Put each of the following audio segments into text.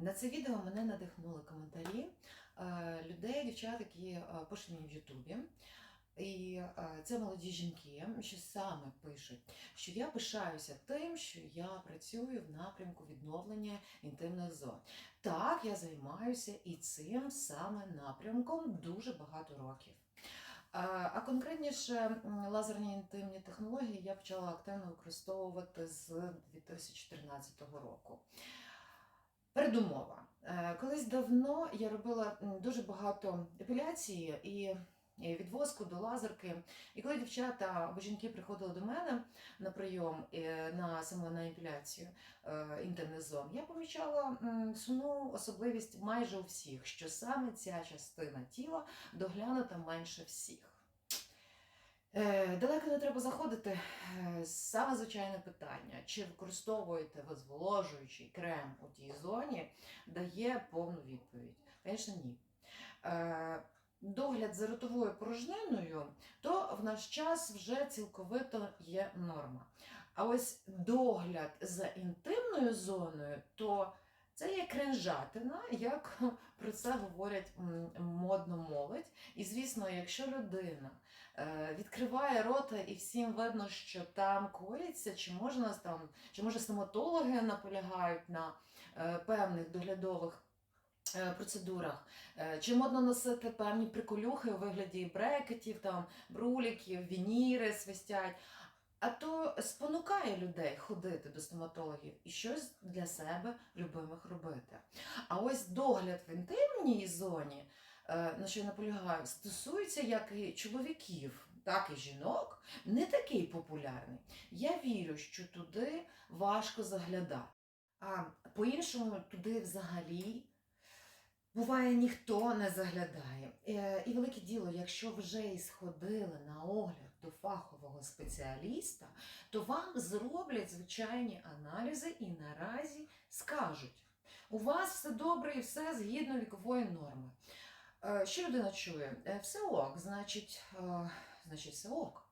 На це відео мене надихнули коментарі е, людей, дівчат, які е, пишуть мені в Ютубі. І е, це молоді жінки, що саме пишуть, що я пишаюся тим, що я працюю в напрямку відновлення інтимних зон. Так, я займаюся і цим саме напрямком дуже багато років. А конкретніше лазерні інтимні технології я почала активно використовувати з 2013 року. Передумова. Е, Колись давно я робила дуже багато епіляції і від воску до лазерки. І коли дівчата або жінки приходили до мене на прийом е, на саме на епіляцію е, інтимних зон, я помічала сумну особливість майже у всіх, що саме ця частина тіла доглянута менше всіх. Е, Далеко не треба заходити. Е, Саме звичайне питання: чи використовуєте ви зволожуючий крем у тій зоні, дає повну відповідь. Звісно, ні. Е, Догляд за ротовою порожниною, то в наш час вже цілковито є норма. А ось догляд за інтимною зоною, то це є кринжатина, як про це говорять модно молодь. І звісно, якщо людина е, відкриває рота і всім видно, що там коїться, чи можна там, чи може стоматологи наполягають на е, певних доглядових. е, Процедурах чи модно носити певні приколюхи у вигляді брекетів, там бруліків, вініри свистять. А то спонукає людей ходити до стоматологів і щось для себе любимих робити. А ось догляд в інтимній зоні, е, на що я наполягаю, стосується як і чоловіків, так і жінок, не такий популярний. Я вірю, що туди важко заглядати. А по-іншому туди взагалі. Буває, ніхто не заглядає. Е, І велике діло, якщо вже і сходили на огляд до фахового спеціаліста, то вам зроблять звичайні аналізи і наразі скажуть: у вас все добре і все згідно вікової норми. Е, Що людина чує? Е, Все ок, значить, значить, все ок.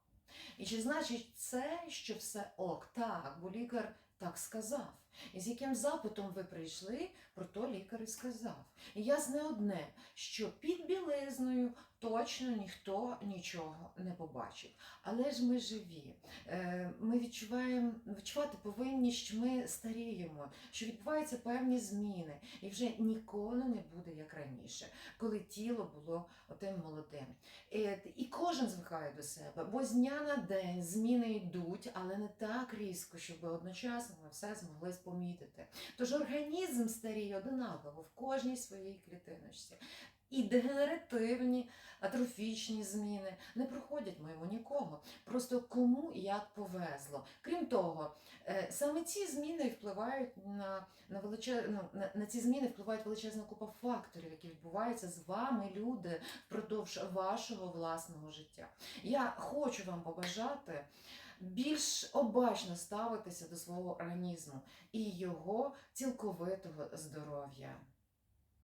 І чи значить це, що все ок? Так, бо лікар так сказав. І з яким запитом ви прийшли, про то лікар і сказав. І ясне одне, що під білизною точно ніхто нічого не побачить. Але ж ми живі. Е, Ми відчуваємо, відчувати повинні, що ми старіємо, що відбуваються певні зміни, і вже ніколи не буде як раніше, коли тіло було отим молодим. Е, І кожен звикає до себе, бо з дня на день зміни йдуть, але не так різко, щоб одночасно ми все змогли помітити. Тож організм старіє одинаково в кожній своїй клітиночці. І дегенеративні, атрофічні зміни не проходять мимо нікого. Просто кому і як повезло. Крім того, е, саме ці зміни впливають на, на, величез... ну, на, на ці зміни впливають величезна купа факторів, які відбуваються з вами, люди, впродовж вашого власного життя. Я хочу вам побажати більш обачно ставитися до свого організму і його цілковитого здоров'я.